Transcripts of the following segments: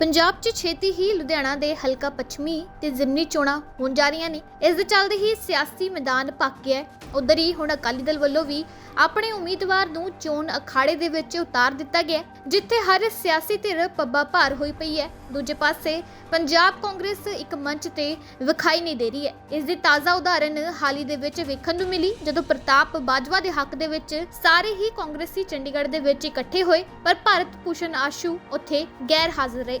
ਪੰਜਾਬ 'ਚ ਛੇਤੀ ਹੀ ਲੁਧਿਆਣਾ ਦੇ ਹਲਕਾ ਪੱਛਮੀ ਤੇ ਜ਼ਿਮਨੀ ਚੋਣਾਂ ਹੋਣ ਜਾ ਰਹੀਆਂ ਨੇ। ਇਸ ਦੇ ਚੱਲਦੇ ਹੀ ਸਿਆਸੀ ਮੈਦਾਨ ਪੱਕ ਗਿਆ ਉਧਰ ਹੀ ਹੁਣ ਅਕਾਲੀ ਦਲ ਵੱਲੋਂ ਵੀ ਆਪਣੇ ਉਮੀਦਵਾਰ ਨੂੰ ਚੋਣ ਅਖਾੜੇ ਦੇ ਵਿੱਚ ਉਤਾਰ ਦਿੱਤਾ ਗਿਆ ਜਿੱਥੇ ਹਰ ਸਿਆਸੀ ਧਿਰ ਪੱਬਾ ਭਾਰ ਹੋਈ ਪਈ ਹੈ। ਦੂਜੇ ਪਾਸੇ ਪੰਜਾਬ ਕਾਂਗਰਸ ਇੱਕ ਮੰਚ ਤੇ ਵਿਖਾਈ ਨਹੀਂ ਦੇ ਰਹੀ ਹੈ। ਇਸ ਦੀ ਤਾਜ਼ਾ ਉਦਾਹਰਨ ਹਾਲ ਹੀ ਦੇ ਵਿੱਚ ਵੇਖਣ ਨੂੰ ਮਿਲੀ, ਜਦੋਂ ਪ੍ਰਤਾਪ ਬਾਜਵਾ ਦੇ ਹੱਕ ਦੇ ਵਿੱਚ ਸਾਰੇ ਹੀ ਕਾਂਗਰਸੀ ਚੰਡੀਗੜ੍ਹ ਦੇ ਵਿੱਚ ਇਕੱਠੇ ਹੋਏ, ਪਰ ਭਾਰਤ ਭੂਸ਼ਣ ਆਸ਼ੂ ਉੱਥੇ ਗੈਰ ਹਾਜ਼ਰ ਰਹੇ।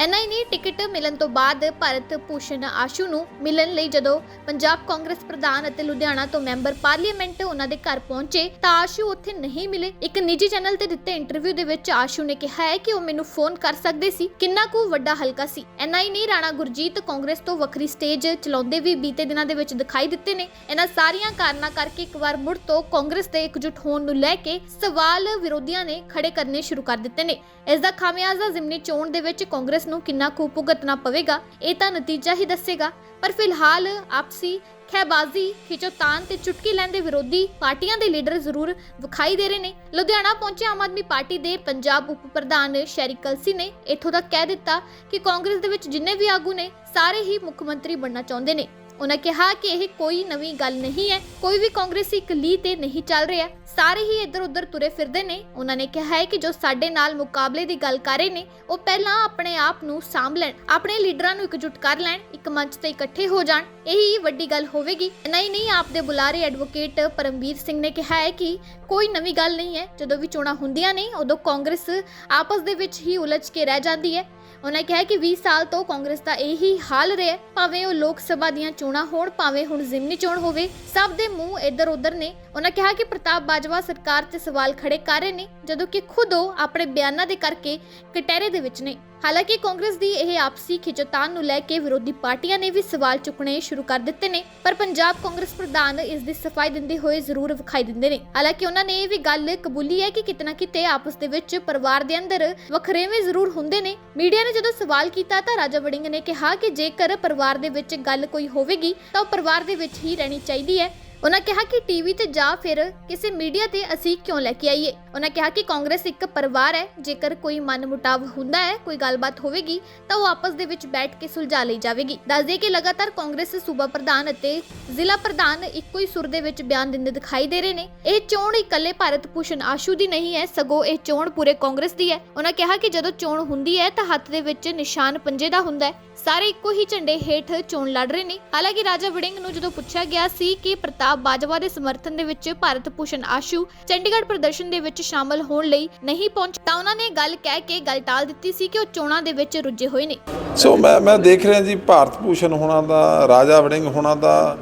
ਐਨਾ ਹੀ ਨਹੀਂ ਟਿਕਟ ਮਿਲਣ ਤੋਂ ਬਾਅਦ ਭਾਰਤ ਭੂਸ਼ਣ ਆਸ਼ੂ ਨੂੰ ਮਿਲਣ ਲਈ ਜਦੋਂ ਪੰਜਾਬ ਕਾਂਗਰਸ ਪ੍ਰਧਾਨ ਅਤੇ ਲੁਧਿਆਣਾ ਤੋਂ ਮੈਂਬਰ ਪਾਰਲੀਮੈਂਟ ਉਹਨਾਂ ਦੇ ਘਰ ਪਹੁੰਚੇ ਤਾਂ ਆਸ਼ੂ ਉੱਥੇ ਨਹੀਂ ਮਿਲੇ। ਇੱਕ ਨਿੱਜੀ ਚੈਨਲ ਤੇ ਦਿੱਤੇ ਇੰਟਰਵਿਊ ਦੇ ਵਿੱਚ ਆਸ਼ੂ ਨੇ ਕਿਹਾ ਹੈ ਕਿ ਉਹ ਮੈਨੂੰ ਫੋਨ ਕਰ ਸਕਦੇ ਸੀ। ਕਿੰਨਾ ਕੁ ਵੱਡਾ ਹਲਕਾ ਸੀ। ਐਨਾ ਹੀ ਰਾਣਾ ਗੁਰਜੀਤ ਕਾਂਗਰਸ ਤੋਂ ਵੱਖਰੀ ਸਟੇਜ ਚਲਾਉਂਦੇ ਵੀ ਬੀਤੇ ਦਿਨਾਂ ਦੇ ਵਿੱਚ ਦਿਖਾਈ ਦਿੱਤੇ ਨੇ। ਇਹਨਾਂ ਸਾਰੀਆਂ ਕਾਰਨਾਂ ਕਰਕੇ ਇੱਕ ਵਾਰ ਮੁੜ ਤੋਂ ਕਾਂਗਰਸ ਦੇ ਇਕਜੁੱਟ ਹੋਣ ਨੂੰ ਲੈ ਕੇ ਸਵਾਲ ਵਿਰੋਧੀਆਂ ਨੇ ਖੜੇ ਕਰਨੇ ਸ਼ੁਰੂ ਕਰ ਦਿੱਤੇ ਨੇ। ਇਸ ਦਾ ਖਾਮਿਆਜ਼ਾ ਜ਼ਿਮਨੀ ਚੋਣ ਦੇ ਵਿੱਚ ਕਾਂਗਰਸ ਨੂੰ ਕਿੰਨਾ ਕੁ ਭੁਗਤਣਾ ਪਵੇਗਾ, ਇਹ ਤਾਂ ਨਤੀਜਾ ਹੀ ਦੱਸੇਗਾ। ਪਰ ਫਿਲਹਾਲ ਆਪਸੀ ਖੈਬਾਜ਼ੀ ਖਿਚੋਤਾਨ ਤੇ ਚੁਟਕੀ ਲੈਂਦੇ ਵਿਰੋਧੀ ਪਾਰਟੀਆਂ ਦੇ ਲੀਡਰ ਜ਼ਰੂਰ ਵਿਖਾਈ ਦੇ ਰਹੇ ਨੇ। ਲੁਧਿਆਣਾ ਪਹੁੰਚੇ ਆਮ ਆਦਮੀ ਪਾਰਟੀ ਦੇ ਪੰਜਾਬ ਉਪ ਪ੍ਰਧਾਨ ਸ਼ੈਰੀ ਕਲਸੀ ਨੇ ਇੱਥੋਂ ਤੱਕ ਕਹਿ ਦਿੱਤਾ ਕਿ ਕਾਂਗਰਸ ਦੇ ਵਿੱਚ ਜਿੰਨੇ ਵੀ ਆਗੂ ਨੇ, ਸਾਰੇ ਹੀ ਮੁੱਖ ਮੰਤਰੀ ਬਣਨਾ ਚਾਹੁੰਦੇ ਨੇ। ਉਹਨਾਂ ਕਿਹਾ ਕਿ ਇਹ ਕੋਈ ਨਵੀਂ ਗੱਲ ਨਹੀਂ ਹੈ, ਕੋਈ ਵੀ ਕਾਂਗਰਸੀ ਇੱਕ ਲੀ ਤੇ ਨਹੀਂ ਚੱਲ ਰਿਹਾ। ਸਾਰੇ ਹੀ ਇੱਧਰ ਉੱਧਰ ਤੁਰੇ ਫਿਰਦੇ ਨੇ। ਉਹਨਾਂ ਨੇ ਕਿਹਾ ਹੈ ਕਿ ਜੋ ਸਾਡੇ ਨਾਲ ਮੁਕਾਬਲੇ ਦੀ ਗੱਲ ਕਰ ਰਹੇ ਨੇ, ਉਹ ਪਹਿਲਾਂ ਆਪਣੇ ਆਪ ਨੂੰ ਸਾਂਭ ਲੈਣ, ਆਪਣੇ ਲੀਡਰਾਂ ਨੂੰ ਇਕਜੁੱਟ ਕਰ ਲੈਣ, ਇੱਕ ਮੰਚ ਤੇ ਇਕੱਠੇ ਹੋ ਜਾਣ। ਇਹੀ ਵੱਡੀ ਗੱਲ ਹੋਵੇਗੀ। ਨਹੀਂ ਨਹੀਂ, ਆਪ ਦੇ ਬੁਲਾਰੇ ਐਡਵੋਕੇਟ ਪਰਮਵੀਰ ਸਿੰਘ ਨੇ ਕਿਹਾ ਹੈ ਕਿ ਕੋਈ ਨਵੀਂ ਗੱਲ ਨਹੀਂ ਹੈ। ਜਦੋਂ ਵੀ ਚੋਣਾਂ ਹੁੰਦੀਆਂ ਨੇ, ਉਦੋਂ ਕਾਂਗਰਸ ਆਪਸ ਦੇ ਵਿੱਚ ਹੀ ਉਲਝ ਕੇ ਰਹਿ ਜਾਂਦੀ ਹੈ। ਉਹਨਾਂ ਕਿਹਾ ਕਿ 20 ਸਾਲ ਤੋਂ ਕਾਂਗਰਸ ਦਾ ਇਹੀ ਹਾਲ ਰਿਹਾ ਭਾਵੇਂ ਉਹ ਲੋਕ ਸਭਾ ਦੀਆਂ ਚੋਣਾਂ ਹੋਣ, ਭਾਵੇਂ ਹੁਣ ਜ਼ਿਮਨੀ ਚੋਣ ਹੋਵੇ, ਸਭ ਦੇ ਮੂੰਹ ਇੱਧਰ ਉੱਧਰ ਨੇ। ਉਹਨਾਂ ਕਿਹਾ ਕਿ ਪ੍ਰਤਾਪ ਬਾਜਵਾ ਸਰਕਾਰ ਤੇ ਸਵਾਲ ਖੜੇ ਕਰ ਰਹੇ ਨੇ, ਜਦੋਂ ਕਿ ਖੁਦ ਉਹ ਆਪਣੇ ਬਿਆਨਾਂ ਦੇ ਕਰਕੇ ਕਟਹਿਰੇ ਦੇ ਵਿੱਚ ਨੇ। ਹਾਲਾਂਕਿ ਕਾਂਗਰਸ ਦੀ ਇਹ ਆਪਸੀ ਖਿਚੋਤਾਨ ਨੂੰ ਲੈ ਕੇ ਵਿਰੋਧੀ ਪਾਰਟੀਆਂ ਨੇ ਵੀ ਸਵਾਲ ਚੁੱਕਣੇ ਸ਼ੁਰੂ ਕਰ ਦਿੱਤੇ ਨੇ, ਪਰ ਪੰਜਾਬ ਕਾਂਗਰਸ ਪ੍ਰਧਾਨ ਇਸ ਦੀ ਸਫ਼ਾਈ ਦਿੰਦੇ ਹੋਏ ਜ਼ਰੂਰ ਵਿਖਾਈ ਦਿੰਦੇ ਨੇ। ਹਾਲਾਂਕਿ ਉਹਨਾਂ ਨੇ ਇਹ ਵੀ ਗੱਲ ਕਬੂਲੀ ਹੈ ਕਿ ਕਿਤਨਾ ਕਿਤੇ ਆਪਸ ਦੇ ਵਿੱਚ ਪਰਿਵਾਰ ਦੇ ਅੰਦਰ ਵੱਖਰੇਵੇਂ ਜ਼ਰੂਰ ਹੁੰਦੇ ਨੇ। ਮੀਡੀਆ ਨੇ ਜਦੋਂ ਸਵਾਲ ਕੀਤਾ ਤਾਂ ਰਾਜਾ ਵੜਿੰਗ ਨੇ ਕਿਹਾ ਕਿ ਜੇਕਰ ਪਰਿਵਾਰ ਦੇ ਵਿੱਚ ਗੱਲ ਕੋਈ ਹੋਵੇਗੀ ਤਾਂ ਉਹ ਪਰਿਵਾਰ ਦੇ ਵਿੱਚ ਹੀ ਰਹਿਣੀ ਚਾਹੀਦੀ ਹੈ। ਉਹਨਾਂ ਕਿਹਾ ਕਿ ਟੀਵੀ ਤੇ ਜਾਂ ਫਿਰ ਕਿਸੇ ਮੀਡੀਆ ਤੇ ਅਸੀਂ ਕਿਉਂ ਲੈ ਕੇ ਆਈਏ? ਉਹਨਾਂ ਕਿਹਾ ਕਿ ਕਾਂਗਰਸ ਇੱਕ ਪਰਿਵਾਰ ਹੈ। ਜੇਕਰ ਕੋਈ ਮਨਮੁਟਾਵ ਹੁੰਦਾ ਹੈ, ਕੋਈ ਗੱਲਬਾਤ ਹੋਵੇਗੀ, ਤਾਂ ਉਹ ਆਪਸ ਦੇ ਵਿੱਚ ਬੈਠ ਕੇ ਸੁਲਝਾ ਲਈ ਜਾਵੇਗੀ। ਦੱਸ ਕਿ ਲਗਾਤਾਰ ਕਾਂਗਰਸ ਸੂਬਾ ਪ੍ਰਧਾਨ ਅਤੇ ਜ਼ਿਲ੍ਹਾ ਪ੍ਰਧਾਨ ਇੱਕੋ ਹੀ ਸੁਰ ਦੇ ਵਿੱਚ ਬਿਆਨ ਦਿੰਦੇ ਦਿਖਾਈ ਦੇ ਰਹੇ ਨੇ। ਇਹ ਚੋਣ ਇਕੱਲੇ ਭਾਰਤ ਭੂਸ਼ਣ ਆਸ਼ੂ ਦੀ ਨਹੀਂ ਹੈ, ਸਗੋਂ ਇਹ ਚੋਣ ਪੂਰੇ ਕਾਂਗਰਸ ਦੀ ਹੈ। ਉਹਨਾਂ ਕਿਹਾ ਕਿ ਜਦੋਂ ਚੋਣ ਹੁੰਦੀ ਹੈ, ਤਾਂ ਹੱਥ ਦੇ ਵਿੱਚ ਨਿਸ਼ਾਨ ਪੰਜੇ ਦਾ ਹੁੰਦਾ ਹੈ। ਸਾਰੇ ਇੱਕੋ ਹੀ ਝੰਡੇ ਹੇਠ ਚੋਣ ਲੜ ਰਹੇ ਨੇ। ਹਾਲਾਂਕਿ ਰਾਜਾ ਵੜਿੰਗ ਨੂੰ ਜਦੋਂ ਪੁੱਛਿਆ ਗਿਆ ਸੀ ਕਿ ਪ੍ਰਤਾਪ ਬਾਜਵਾ ਦੇ ਸਮਰਥਨ ਦੇ ਵਿੱਚ ਭਾਰਤ ਭੂਸ਼ਣ ਆਸ਼ੂ ਚੰਡੀਗੜ੍ਹ ਪ੍ਰਦਰਸ਼ਨ ਦੇ ਵਿੱਚ ਸ਼ਾਮਲ ਹੋਣ ਲਈ ਨਹੀਂ ਪਹੁੰਚੇ ਤਾਂ ਉਹਨਾਂ ਨੇ ਗੱਲ ਕਹਿ ਕੇ ਗੱਲ ਟਾਲ ਦਿੱਤੀ ਸੀ ਕਿ ਉਹ ਚੋਣਾਂ ਦੇ ਵਿੱਚ ਰੁੱਝੇ ਹੋਏ ਨੇ। ਸੋ ਮੈਂ ਮੈਂ ਦੇਖ ਰਿਹਾ ਜੀ ਭਾਰਤ ਭੂਸ਼ਣ ਹੋਣਾ ਦਾ, ਰਾਜਾ ਵੜਿੰਗ ਹੋਣਾ ਦਾ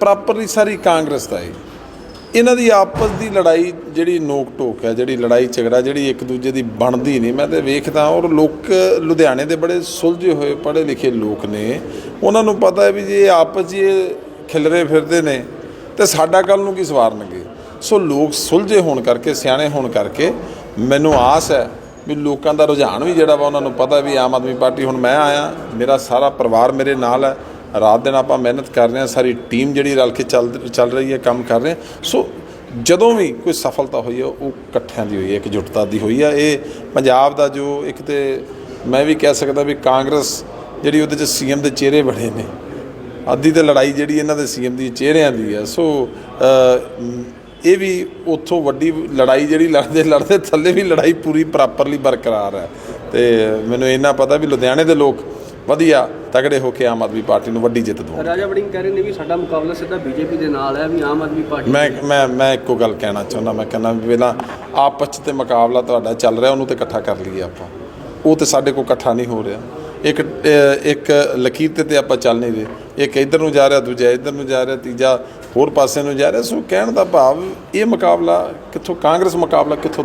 ਪ੍ਰੋਪਰਲੀ ਸਾਰੀ ਕਾਂਗਰਸ ਦਾ ਹੈ। ਇਹਨਾਂ ਦੀ ਆਪਸ ਦੀ ਲੜਾਈ ਜਿਹੜੀ ਨੋਕ ਟੋਕ ਹੈ, ਜਿਹੜੀ ਲੜਾਈ ਝਗੜਾ, ਜਿਹੜੀ ਇੱਕ ਦੂਜੇ ਦੀ ਬਣਦੀ ਨਹੀਂ, ਮੈਂ ਤੇ ਵੇਖਦਾ ਔਰ ਲੋਕ ਲੁਧਿਆਣੇ ਦੇ ਬੜੇ ਸੁਲਝੇ ਹੋਏ ਪੜ੍ਹੇ ਲਿਖੇ ਲੋਕ ਨੇ। ਉਹਨਾਂ ਨੂੰ ਪਤਾ ਹੈ ਵੀ ਜੇ ਆਪਸ 'ਚ ਖਿਲਰੇ ਫਿਰਦੇ ਨੇ ਤੇ ਸਾਡਾ ਕੱਲ ਨੂੰ ਕੀ ਸਵਾਰਨਗੇ ਸੋ ਲੋਕ ਸੁਲਝੇ ਹੋਣ ਕਰਕੇ, ਸਿਆਣੇ ਹੋਣ ਕਰਕੇ ਮੈਨੂੰ ਆਸ ਹੈ ਵੀ ਲੋਕਾਂ ਦਾ ਰੁਝਾਨ ਵੀ ਜਿਹੜਾ ਵਾ ਉਹਨਾਂ ਨੂੰ ਪਤਾ ਵੀ ਆਮ ਆਦਮੀ ਪਾਰਟੀ ਹੁਣ ਮੈਂ ਆਇਆ, ਮੇਰਾ ਸਾਰਾ ਪਰਿਵਾਰ ਮੇਰੇ ਨਾਲ ਹੈ। ਰਾਤ ਦਿਨ ਆਪਾਂ ਮਿਹਨਤ ਕਰ ਰਹੇ ਹਾਂ, ਸਾਰੀ ਟੀਮ ਜਿਹੜੀ ਰਲ ਕੇ ਚੱਲ ਚੱਲ ਰਹੀ ਹੈ, ਕੰਮ ਕਰ ਰਹੇ ਹਾਂ। ਸੋ ਜਦੋਂ ਵੀ ਕੋਈ ਸਫਲਤਾ ਹੋਈ ਹੈ, ਉਹ ਇਕੱਠਿਆਂ ਦੀ ਹੋਈ ਹੈ, ਇਕਜੁੱਟਤਾ ਦੀ ਹੋਈ ਹੈ। ਇਹ ਪੰਜਾਬ ਦਾ ਜੋ ਇੱਕ ਤੇ ਮੈਂ ਵੀ ਕਹਿ ਸਕਦਾ ਵੀ ਕਾਂਗਰਸ ਜਿਹੜੀ ਉਹਦੇ ਚ ਸੀਐਮ ਦੇ ਚਿਹਰੇ ਬੜੇ ਨੇ। ਅੱਧੀ ਤੇ ਲੜਾਈ ਜਿਹੜੀ ਇਹਨਾਂ ਦੇ ਸੀਐਮ ਦੀ ਚਿਹਰਿਆਂ ਦੀ ਹੈ ਸੋ ਇਹ ਵੀ ਉੱਥੋਂ ਵੱਡੀ ਲੜਾਈ ਜਿਹੜੀ ਲੜਦੇ ਲੜਦੇ ਥੱਲੇ ਵੀ ਲੜਾਈ ਪੂਰੀ ਪ੍ਰੋਪਰਲੀ ਬਰਕਰਾਰ ਹੈ ਤੇ ਮੈਨੂੰ ਇੰਨਾ ਪਤਾ ਵੀ ਲੁਧਿਆਣੇ ਦੇ ਲੋਕ ਵਧੀਆ ਤਗੜੇ ਹੋ ਕੇ ਆਮ ਆਦਮੀ ਪਾਰਟੀ ਨੂੰ ਵੱਡੀ ਜਿੱਤ ਦਵਾਉਣ ਰਾਜਾ ਵੜਿੰਗ ਕਹਿ ਰਹੇ ਨੇ ਵੀ ਸਾਡਾ ਮੁਕਾਬਲਾ ਸਿੱਧਾ ਬੀਜੇਪੀ ਦੇ ਨਾਲ ਹੈ ਵੀ ਆਮ ਆਦਮੀ ਪਾਰਟੀ ਮੈਂ ਮੈਂ ਮੈਂ ਇੱਕੋ ਗੱਲ ਕਹਿਣਾ ਚਾਹੁੰਦਾ ਮੈਂ ਕਹਿੰਦਾ ਵੀ ਪਹਿਲਾਂ ਆਪਸ ਤੇ ਮੁਕਾਬਲਾ ਤੁਹਾਡਾ ਚੱਲ ਰਿਹਾ ਉਹਨੂੰ ਤੇ ਇਕੱਠਾ ਕਰ ਲਈਏ ਆਪਾਂ। ਉਹ ਤੇ ਸਾਡੇ ਕੋਲ ਇਕੱਠਾ ਨਹੀਂ ਹੋ ਰਿਹਾ। ਇੱਕ ਅਹ, ਇੱਕ ਲਕੀਰ ਤੇ ਆਪਾਂ ਚੱਲ ਨਹੀਂ ਰਹੇ। ਇੱਕ ਇੱਧਰ ਨੂੰ ਜਾ ਰਿਹਾ ਦੂਜਾ ਇੱਧਰ ਨੂੰ ਜਾ ਰਿਹਾ ਤੀਜਾ ਹੋਰ ਪਾਸੇ ਨੂੰ ਜਾ ਰਿਹਾ। ਸੋ ਕਹਿਣ ਦਾ ਭਾਵ ਇਹ ਮੁਕਾਬਲਾ ਕਿੱਥੋਂ ਕਾਂਗਰਸ ਮੁਕਾਬਲਾ ਕਿੱਥੋਂ ਦਾ